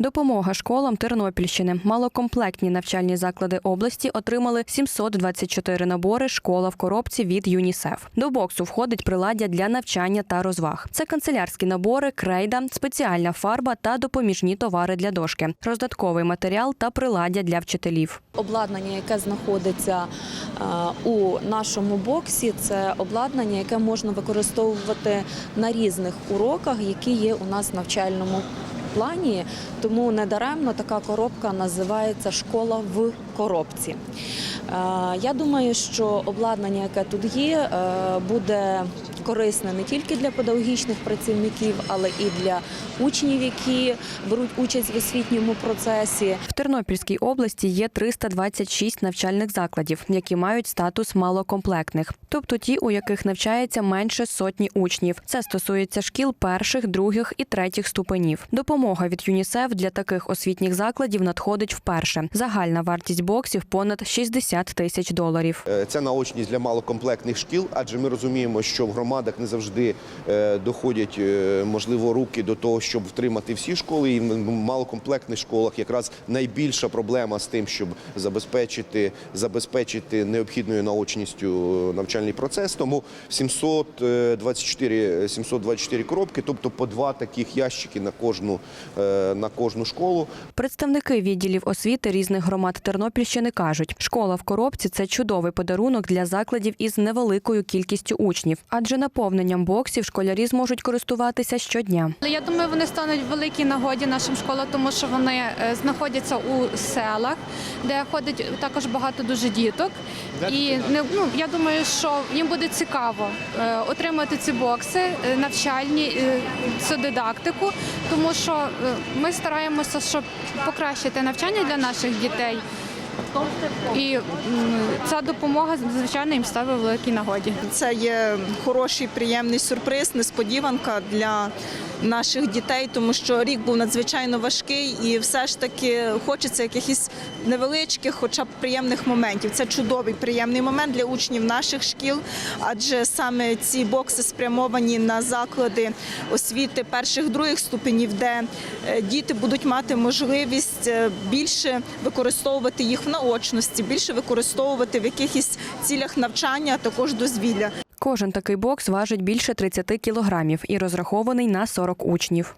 Допомога школам Тернопільщини. Малокомплектні навчальні заклади області отримали 724 набори школа в коробці від ЮНІСЕФ. До боксу входить приладдя для навчання та розваг. Це канцелярські набори, крейда, спеціальна фарба та допоміжні товари для дошки, роздатковий матеріал та приладдя для вчителів. Обладнання, яке знаходиться е, у нашому боксі, це обладнання, яке можна використовувати на різних уроках, які є у нас в навчальному плані. Тому недаремно така коробка називається Школа в коробці. Е, Я думаю, що обладнання, яке тут є, е, буде корисне не тільки для педагогічних працівників, але і для учнів, які беруть участь в освітньому процесі. В Тернопільській області є 326 навчальних закладів, які мають статус малокомплектних, тобто ті, у яких навчається менше сотні учнів. Це стосується шкіл перших, других і третіх ступенів. Допомога від ЮНІСЕФ для таких освітніх закладів надходить вперше. Загальна вартість боксів понад 60 тисяч доларів. Е, Це наочність для малокомплектних шкіл, адже ми розуміємо, що в громадах не завжди е, доходять е, можливо руки до того, щоб втримати всі школи. І в малокомплектних школах якраз найбільша проблема з тим, щоб забезпечити, забезпечити необхідною наочністю навчальний процес. Тому 724, 724 коробки, тобто по два таких ящики на кожну, е, на кожну школу. Представники відділів освіти різних громад Тернопільщини кажуть, школа в коробці це чудовий подарунок для закладів із невеликою кількістю учнів, адже наповненням боксів школярі зможуть користуватися щодня. Я думаю, вони стануть в великій нагоді нашим школам, тому що вони е, знаходяться у селах, де ходить також багато дуже діток. І не ну я думаю, що їм буде цікаво е, отримати ці бокси е, навчальні е, цю дидактику, тому що е, ми стараємося, щоб покращити навчання для наших дітей. І ця допомога звичайно їм в великій нагоді. Це є хороший, приємний сюрприз, несподіванка для наших дітей, тому що рік був надзвичайно важкий, і все ж таки хочеться якихось невеличких, хоча б приємних моментів. Це чудовий приємний момент для учнів наших шкіл, адже саме ці бокси спрямовані на заклади освіти перших других ступенів, де е, діти будуть мати можливість е, більше використовувати їх в наочності, більше використовувати в якихось цілях навчання, а також дозвілля. Кожен такий бокс важить більше 30 кілограмів і розрахований на 40 учнів.